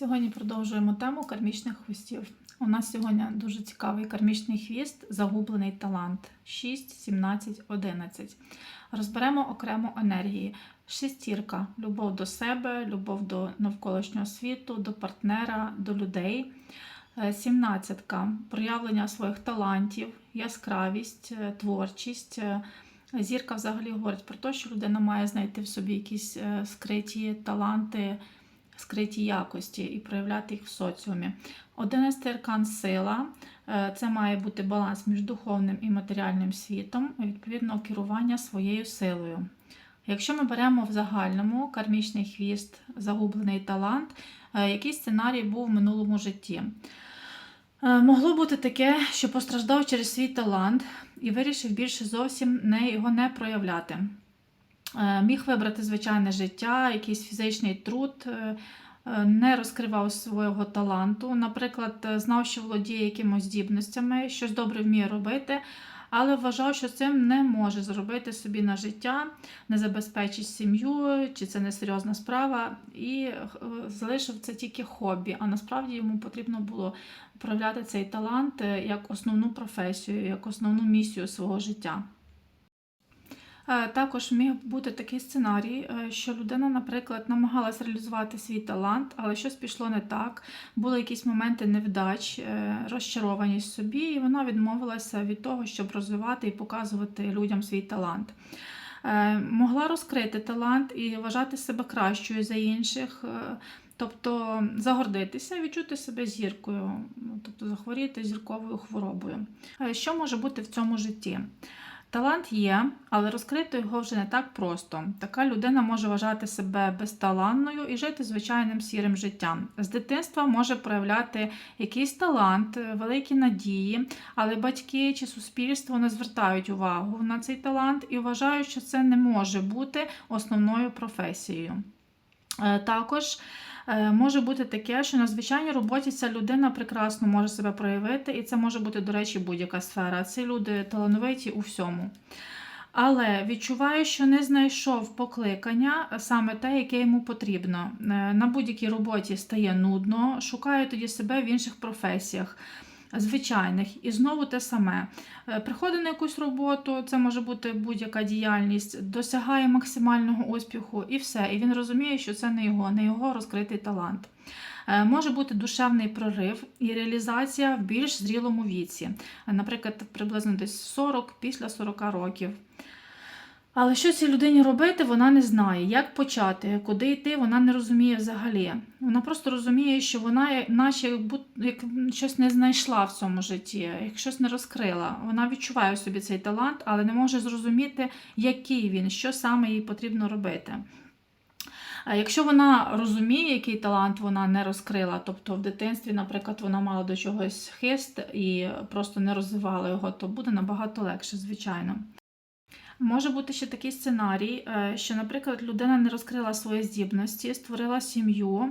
Сьогодні продовжуємо тему кармічних хвостів. У нас сьогодні дуже цікавий кармічний хвіст, загублений талант 6, 17, 11. Розберемо окремо енергії. Шестірка любов до себе, любов до навколишнього світу, до партнера, до людей. Е, Сімнадцятка проявлення своїх талантів, яскравість, е, творчість. Е, Зірка взагалі говорить про те, що людина має знайти в собі якісь скриті таланти, скриті якості і проявляти їх в соціумі. Одинадцятий аркан сила Е, це має бути баланс між духовним і матеріальним світом, відповідно, керування своєю силою. Якщо ми беремо в загальному кармічний хвіст, загублений талант, е, який сценарій був в минулому житті. Е, Могло бути таке, що постраждав через свій талант і вирішив більше зовсім не, його не проявляти. Е, Міг вибрати звичайне життя, якийсь фізичний труд, е, е, не розкривав свого таланту. Наприклад, знав, що володіє якимось здібностями, щось добре вміє робити, але вважав, що цим не може зробити собі на життя, не забезпечить сім'ю, чи це не серйозна справа, і залишив це тільки хобі. А насправді йому потрібно було проявляти цей талант як основну професію, як основну місію свого життя. Е, Також міг бути такий сценарій, е, що людина, наприклад, намагалась реалізувати свій талант, але щось пішло не так. Були якісь моменти невдач, е, розчарованість собі, і вона відмовилася від того, щоб розвивати і показувати людям свій талант. Могла розкрити талант і вважати себе кращою за інших. Тобто загордитися, відчути себе зіркою, тобто захворіти зірковою хворобою. Що може бути в цьому житті? Талант є, але розкрити його вже не так просто. Така людина може вважати себе безталанною і жити звичайним сірим життям. З дитинства може проявляти якийсь талант, е, великі надії, але батьки чи суспільство не звертають увагу на цей талант і вважають, що це не може бути основною професією. Е, Також може бути таке, що на звичайній роботі ця людина прекрасно може себе проявити, і це може бути, до речі, будь-яка сфера. Ці люди талановиті у всьому. Але відчуваю, що не знайшов покликання е, саме те, яке йому потрібно. Е, На будь-якій роботі стає нудно, шукає тоді себе в інших професіях. Звичайних, і знову те саме. Е, Приходить на якусь роботу, це може бути будь-яка діяльність, досягає максимального успіху, і все. І він розуміє, що це не його, не його розкритий талант. Е, Може бути душевний прорив і реалізація в більш зрілому віці, наприклад, приблизно десь 40 після 40 років. Але що цій людині робити, вона не знає. Як почати, куди йти, вона не розуміє взагалі. Вона просто розуміє, що вона наче як, як щось не знайшла в цьому житті, як щось не розкрила. Вона відчуває в собі цей талант, але не може зрозуміти, який він, що саме їй потрібно робити. А Якщо вона розуміє, який талант вона не розкрила, тобто в дитинстві, наприклад, вона мала до чогось хист і просто не розвивала його, то буде набагато легше, звичайно. Може бути ще такий сценарій, е, що, наприклад, людина не розкрила свої здібності, створила сім'ю,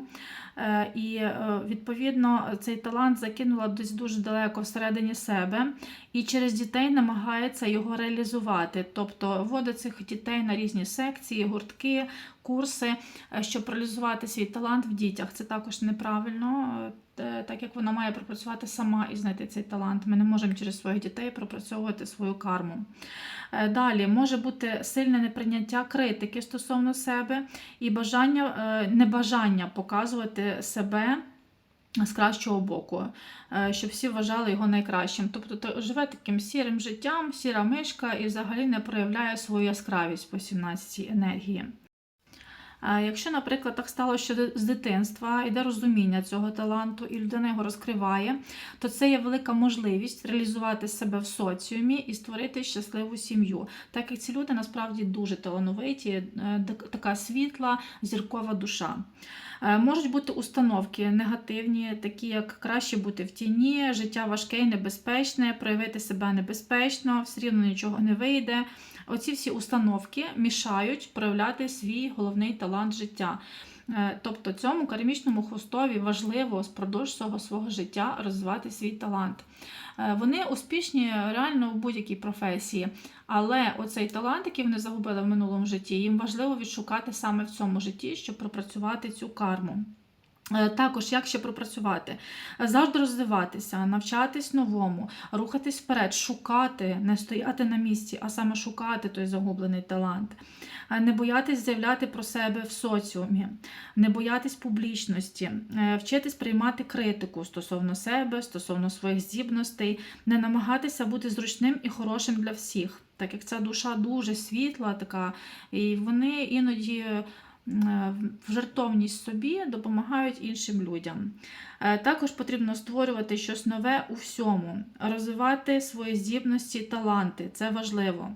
е, і е, відповідно цей талант закинула десь дуже далеко всередині себе, і через дітей намагається його реалізувати, тобто вводить цих дітей на різні секції, гуртки, курси, щоб реалізувати свій талант в дітях. Це також неправильно. Е, Так як вона має пропрацювати сама і знайти цей талант. Ми не можемо через своїх дітей пропрацьовувати свою карму. Е, Далі може бути сильне неприйняття критики стосовно себе і бажання, е, небажання показувати себе з кращого боку, щоб всі вважали його найкращим. Тобто то- живе таким сірим життям, сіра мишка і взагалі не проявляє свою яскравість по 17 енергії. Якщо, наприклад, так стало, що з дитинства йде розуміння цього таланту, і людина його розкриває, то це є велика можливість реалізувати себе в соціумі і створити щасливу сім'ю. Так як ці люди насправді дуже талановиті, е, така світла, зіркова душа. Е, Можуть бути установки негативні, такі як краще бути в тіні, життя важке і небезпечне, проявити себе небезпечно, все рівно нічого не вийде. Оці всі установки мішають проявляти свій головний талант життя. Е, Тобто цьому кармічному хвостові важливо впродовж всього свого життя розвивати свій талант. Е, Вони успішні реально в будь-якій професії, але оцей талант, який вони загубили в минулому житті, їм важливо відшукати саме в цьому житті, щоб пропрацювати цю карму. Е, Також як ще пропрацювати? Е, Завжди розвиватися, навчатись новому, рухатись вперед, шукати, не стояти на місці, а саме шукати той загублений талант. Е, Не боятись заявляти про себе в соціумі, не боятись публічності, вчитись приймати критику стосовно себе, стосовно своїх здібностей, не намагатися бути зручним і хорошим для всіх, так як ця душа дуже світла, така, і вони іноді в жертовність собі допомагають іншим людям. Е, Також потрібно створювати щось нове у всьому, розвивати свої здібності, таланти це важливо.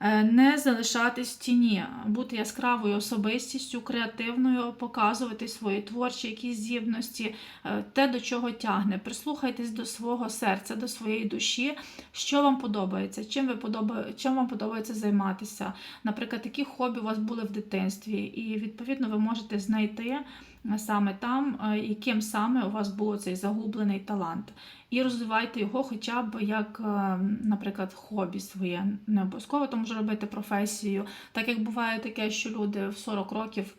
Е, Не залишатись в тіні, бути яскравою особистістю, креативною, показувати свої творчі якісь здібності, е, те, до чого тягне. Прислухайтесь до свого серця, до своєї душі, що вам подобається, чим, ви подобає, чим вам подобається займатися. Наприклад, які хобі у вас були в дитинстві, і відповідно ви можете знайти саме там, е, яким саме у вас був цей загублений талант. І розвивайте його хоча б як, е, наприклад, хобі своє. Не обов'язково то може робити професію. Так як буває таке, що люди в 40 років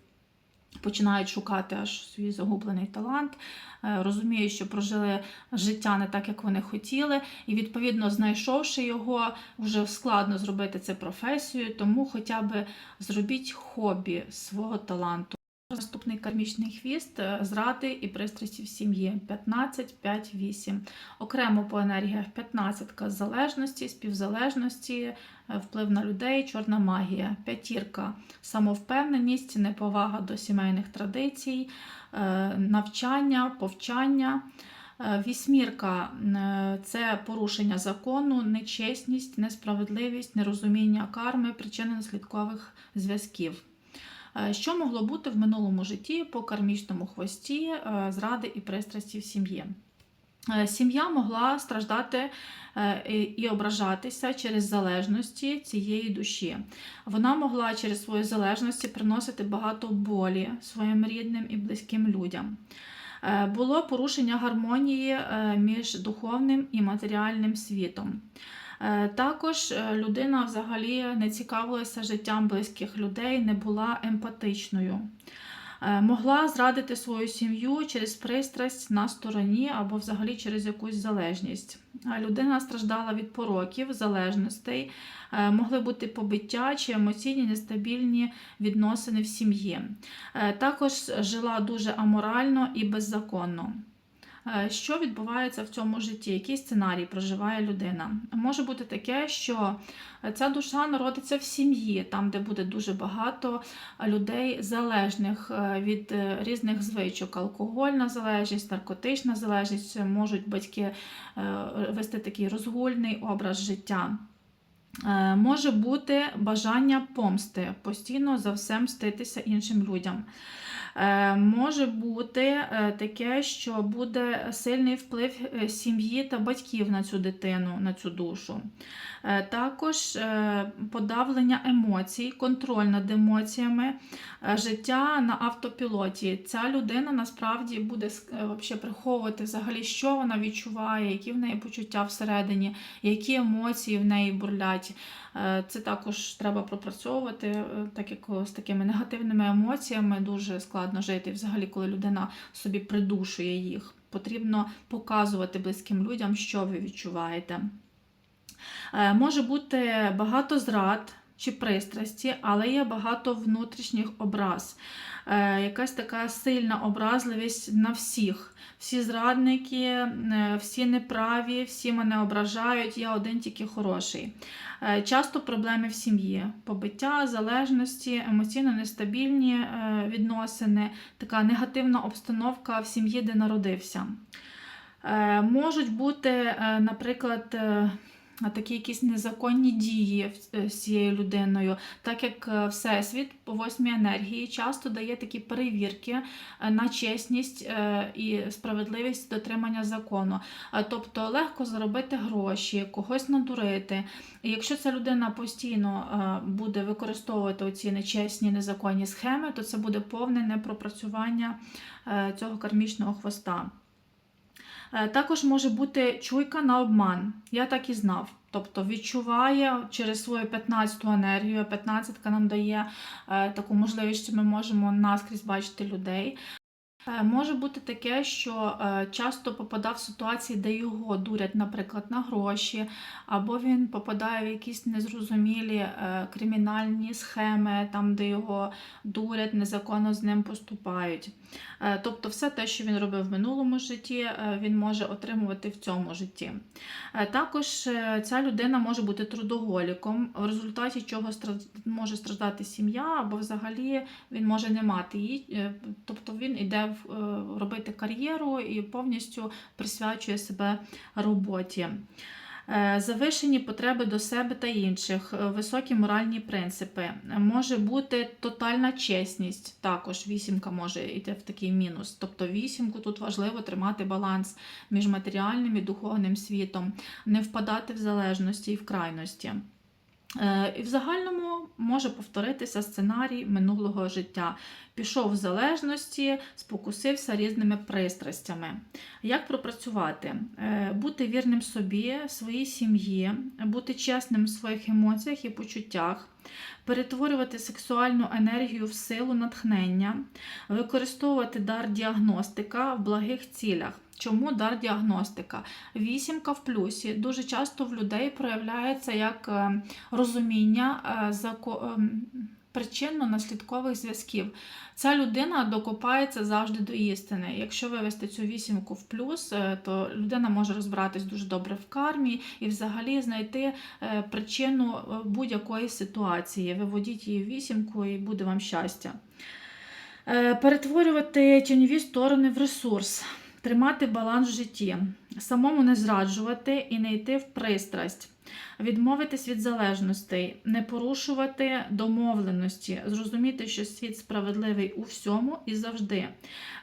починають шукати аж свій загублений талант, е, розуміють, що прожили життя не так, як вони хотіли, і відповідно, знайшовши його, вже складно зробити це професією, тому хоча б зробіть хобі свого таланту. Наступний кармічний хвіст е, зради і пристрасті в сім'ї 15, 5, 8. Окремо по енергіях 15 залежності, співзалежності, е, вплив на людей, чорна магія, п'ятірка, самовпевненість, неповага до сімейних традицій, е, навчання, повчання. Вісьмірка це порушення закону, нечесність, несправедливість, нерозуміння карми, причинно-наслідкових зв'язків. Е, Що могло бути в минулому житті по кармічному хвості е, зради і пристрасті в сім'ї? Е, Сім'я могла страждати і- ображатися через залежності цієї душі. Вона могла через свої залежності приносити багато болі своїм рідним і близьким людям. Було порушення гармонії між духовним і матеріальним світом. Е, Також е, людина взагалі не цікавилася життям близьких людей, не була емпатичною. Е, Могла зрадити свою сім'ю через пристрасть на стороні або взагалі через якусь залежність. Людина страждала від пороків, залежностей, могли бути побиття чи емоційні нестабільні відносини в сім'ї. Також жила дуже аморально і беззаконно. Е, Що відбувається в цьому житті? Який сценарій проживає людина? Може бути таке, що ця душа народиться в сім'ї, там, де буде дуже багато людей залежних е, від е, різних звичок: алкогольна залежність, наркотична залежність, можуть батьки вести такий розгульний образ життя. Може бути бажання помсти, постійно за все мститися іншим людям. Е, Може бути е, таке, що буде сильний вплив е, сім'ї та батьків на цю дитину, на цю душу. Також подавлення емоцій, контроль над емоціями, життя на автопілоті. Ця людина насправді буде приховувати взагалі, що вона відчуває, які в неї почуття всередині, які емоції в неї бурлять. Е, Це також треба пропрацьовувати, е, так як з такими негативними емоціями дуже складно жити. Взагалі, коли людина собі придушує їх, потрібно показувати близьким людям, що ви відчуваєте. Е, Може бути багато зрад чи пристрасті, але є багато внутрішніх образ. Е, Якась така сильна образливість на всіх. Всі зрадники, е, всі неправі, всі мене ображають, я один тільки хороший. Е, Часто проблеми в сім'ї, побиття, залежності, емоційно нестабільні е, відносини, така негативна обстановка в сім'ї, де народився. Е, Можуть бути, е, наприклад, е, такі якісь незаконні дії е, з цією людиною, так як е, Всесвіт по восьмій енергії часто дає такі перевірки е, на чесність і справедливість дотримання закону. Тобто легко заробити гроші, когось надурити. І якщо ця людина постійно буде використовувати ці нечесні незаконні схеми, то це буде повне непропрацювання цього кармічного хвоста. Е, Також може бути чуйка на обман. Я так і знав. Тобто відчуває через свою 15-ту енергію. 15-ка нам дає е, таку можливість, що ми можемо наскрізь бачити людей. Е, Може бути таке, що е, часто попадав в ситуації, де його дурять, наприклад, на гроші, або він попадає в якісь незрозумілі е, кримінальні схеми, там, де його дурять, незаконно з ним поступають. Тобто, все те, що він робив в минулому житті, він може отримувати в цьому житті. Також ця людина може бути трудоголіком, в результаті чого може страждати сім'я, або взагалі він може не мати її. Тобто він іде в- робити кар'єру і повністю присвячує себе роботі. Е, Завишені потреби до себе та інших, е, високі моральні принципи. Е, Може бути тотальна чесність. Також вісімка може йти в такий мінус. Тобто вісімку тут важливо тримати баланс між матеріальним і духовним світом, не впадати в залежності і в крайності. Е, І в загальному може повторитися сценарій минулого життя. Пішов в залежності, спокусився різними пристрастями. Як пропрацювати? Е, Бути вірним собі, своїй сім'ї, бути чесним в своїх емоціях і почуттях, перетворювати сексуальну енергію в силу натхнення, використовувати дар діагностика в благих цілях. Чому дар діагностика? Вісімка в плюсі дуже часто в людей проявляється як е, розуміння за зако- ем, причинно-наслідкових зв'язків. Ця людина докопається завжди до істини. Якщо вивести цю вісімку в плюс, е, то людина може розбиратись дуже добре в кармі і взагалі знайти е, причину е, будь-якої ситуації. Виводіть її вісімку і буде вам щастя. Перетворювати тіньові сторони в ресурс, тримати баланс в житті, самому не зраджувати і не йти в пристрасть, відмовитись від залежностей, не порушувати домовленості, зрозуміти, що світ справедливий у всьому і завжди,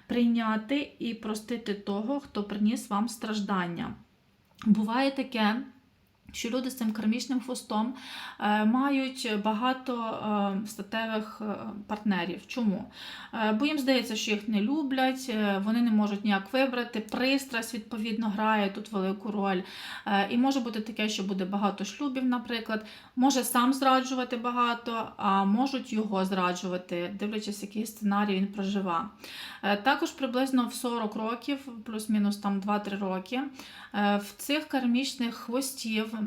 прийняти і простити того, хто приніс вам страждання. Буває таке, що люди з цим кармічним хвостом е, мають багато е, статевих е, партнерів. Чому? Бо їм здається, що їх не люблять, вони не можуть ніяк вибрати. Пристрасть, відповідно, грає тут велику роль. І може бути таке, що буде багато шлюбів, наприклад. Може сам зраджувати багато, а можуть його зраджувати, дивлячись, який сценарій він прожива. Також приблизно в 40 років, плюс-мінус там 2-3 роки, в цих кармічних хвостів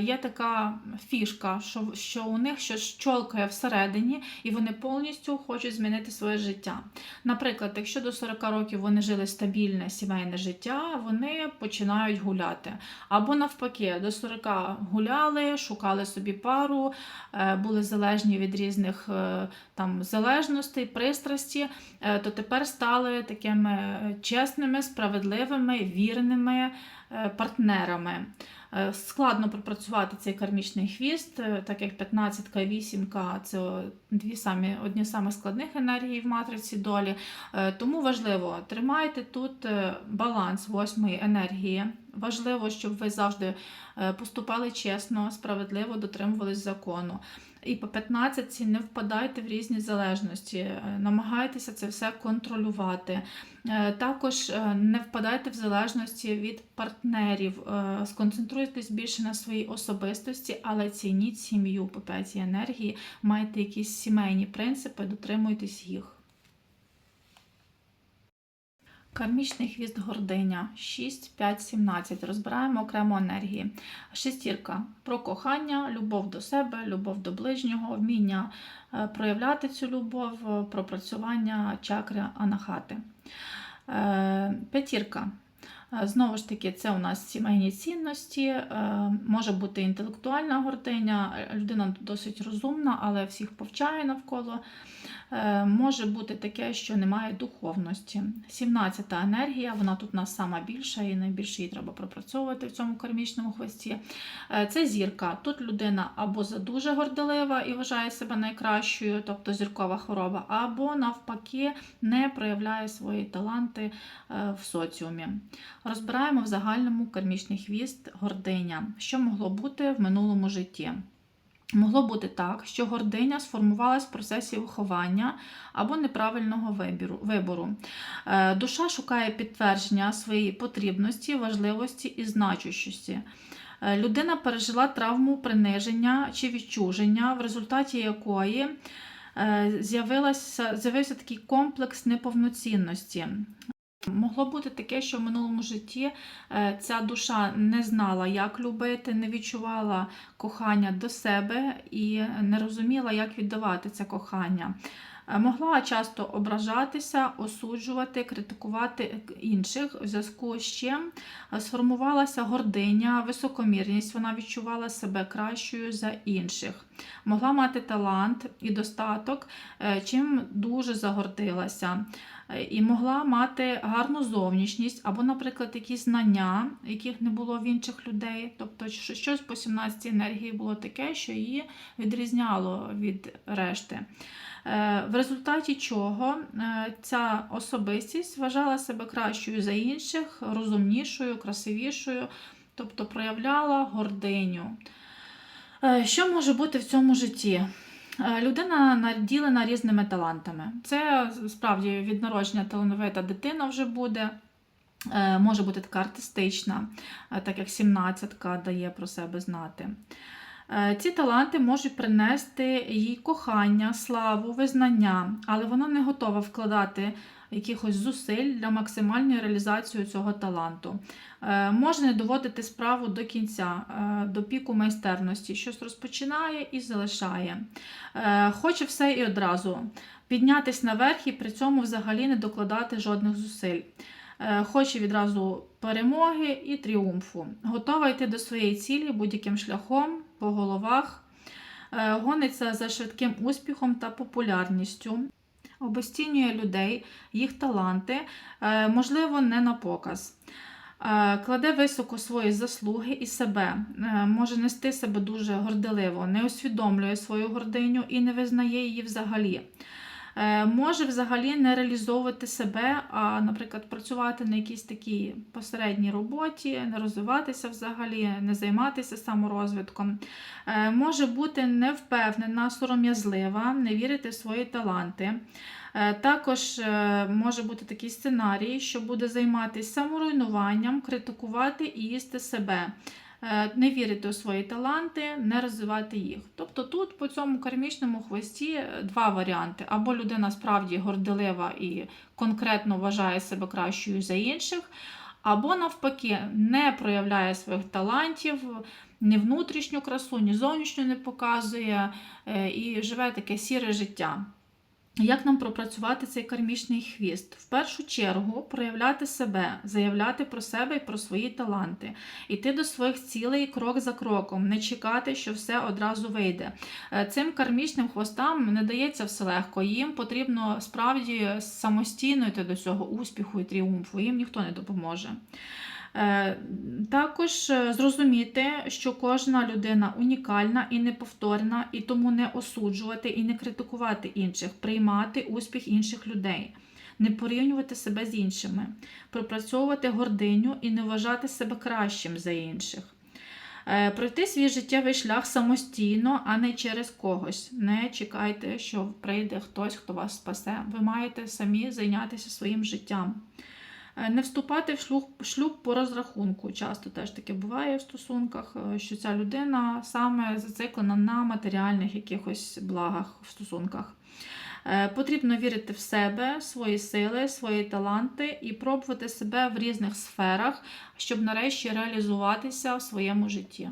є така фішка, що, що у них щось щолкає всередині, і вони повністю хочуть змінити своє життя. Наприклад, якщо до 40 років вони жили стабільне сімейне життя, вони починають гуляти. Або навпаки, до 40 гуляли, шукали собі пару, е, були залежні від різних е, там залежностей, пристрасті, е, то тепер стали такими е, чесними, справедливими, вірними е, партнерами. Е, Складно пропрацювати цей кармічний хвіст, е, так як 15 і 8 це дві самі, одні з самих складних енергій в матриці долі. Е, Тому важливо, тримайте тут е, баланс восьмої енергії. Важливо, щоб ви завжди е, поступали чесно, справедливо, дотримувались закону. І по 15 не впадайте в різні залежності, е, намагайтеся це все контролювати. Е, Також не впадайте в залежності від партнерів, сконцентруйтесь більше на своїй особистості, але цініть сім'ю по п'ятій енергії, майте якісь сімейні принципи, дотримуйтесь їх. Кармічний хвіст гординя 6, 5, 17. Розбираємо окремо енергії. Шестірка про кохання, любов до себе, любов до ближнього, вміння е, проявляти цю любов, е, пропрацювання чакри анахати. Е, П'ятірка. Е, Знову ж таки, це у нас сімейні цінності, е, може бути інтелектуальна гординя, е, людина досить розумна, але всіх повчає навколо. Може бути таке, що немає духовності. 17-та енергія, вона тут у нас сама більша і найбільше її треба пропрацьовувати в цьому кармічному хвості. Це зірка. Тут людина або задуже горделива і вважає себе найкращою, тобто зіркова хвороба, або навпаки не проявляє свої таланти в соціумі. Розбираємо в загальному кармічний хвіст гординя, що могло бути в минулому житті. Могло бути так, що гординя сформувалась в процесі виховання або неправильного вибору. Е, Душа шукає підтвердження своєї потрібності, важливості і значущості. Е, Людина пережила травму приниження чи відчуження, в результаті якої е, з'явився такий комплекс неповноцінності. Могло бути таке, що в минулому житті е, ця душа не знала, як любити, не відчувала кохання до себе і не розуміла, як віддавати це кохання. Е, Могла часто ображатися, осуджувати, критикувати інших, в зв'язку з чим е, сформувалася гординя, високомірність, вона відчувала себе кращою за інших. Могла мати талант і достаток, е, чим дуже загордилася. І могла мати гарну зовнішність або, наприклад, якісь знання, яких не було в інших людей. Тобто щось по 17 енергії було таке, що її відрізняло від решти. Е, В результаті чого е, ця особистість вважала себе кращою за інших, розумнішою, красивішою, тобто проявляла гординю. Е, Що може бути в цьому житті? Людина наділена різними талантами. Це справді від народження талановита дитина вже буде. Може бути така артистична, так як 17-ка дає про себе знати. Е, Ці таланти можуть принести їй кохання, славу, визнання, але вона не готова вкладати якихось зусиль для максимальної реалізації цього таланту. Е, Може не доводити справу до кінця, е, до піку майстерності, щось розпочинає і залишає. Хоче все і одразу піднятись наверх і при цьому взагалі не докладати жодних зусиль. Хоче відразу перемоги і тріумфу. Готова йти до своєї цілі будь-яким шляхом, по головах, Е, гониться за швидким успіхом та популярністю. обостінює людей, їх таланти, е, можливо, не на показ. Е, Кладе високо свої заслуги і себе, може нести себе дуже горделиво, не усвідомлює свою гординю і не визнає її взагалі. Е, Може взагалі не реалізовувати себе, а, наприклад, працювати на якійсь такій посередній роботі, не розвиватися взагалі, не займатися саморозвитком. Е, Може бути невпевнена, сором'язлива, не вірити в свої таланти. Е, Також може бути такий сценарій, що буде займатися саморуйнуванням, критикувати і їсти себе. Е, Не вірити у свої таланти, не розвивати їх. Тобто тут по цьому кармічному хвості е, два варіанти: або людина справді горделива і конкретно вважає себе кращою за інших, або навпаки не проявляє своїх талантів, ні внутрішню красу, ні зовнішню не показує е, і живе таке сіре життя. Як нам пропрацювати цей кармічний хвіст? В першу чергу проявляти себе, заявляти про себе і про свої таланти, йти до своїх цілей крок за кроком, не чекати, що все одразу вийде. Е, Цим кармічним хвостам не дається все легко. Їм потрібно справді самостійно йти до цього успіху і тріумфу. Їм ніхто не допоможе. Е, Також е, зрозуміти, що кожна людина унікальна і неповторна, і тому не осуджувати і не критикувати інших, приймати успіх інших людей, не порівнювати себе з іншими, пропрацьовувати гординю і не вважати себе кращим за інших. Е, Пройти свій життєвий шлях самостійно, а не через когось. Не чекайте, що прийде хтось, хто вас спасе. Ви маєте самі зайнятися своїм життям. Е, Не вступати в шлюб, шлюб по розрахунку. Часто теж таке буває в стосунках, е, що ця людина саме зациклена на матеріальних якихось благах в стосунках. Е, Потрібно вірити в себе, свої сили, свої таланти і пробувати себе в різних сферах, щоб нарешті реалізуватися в своєму житті.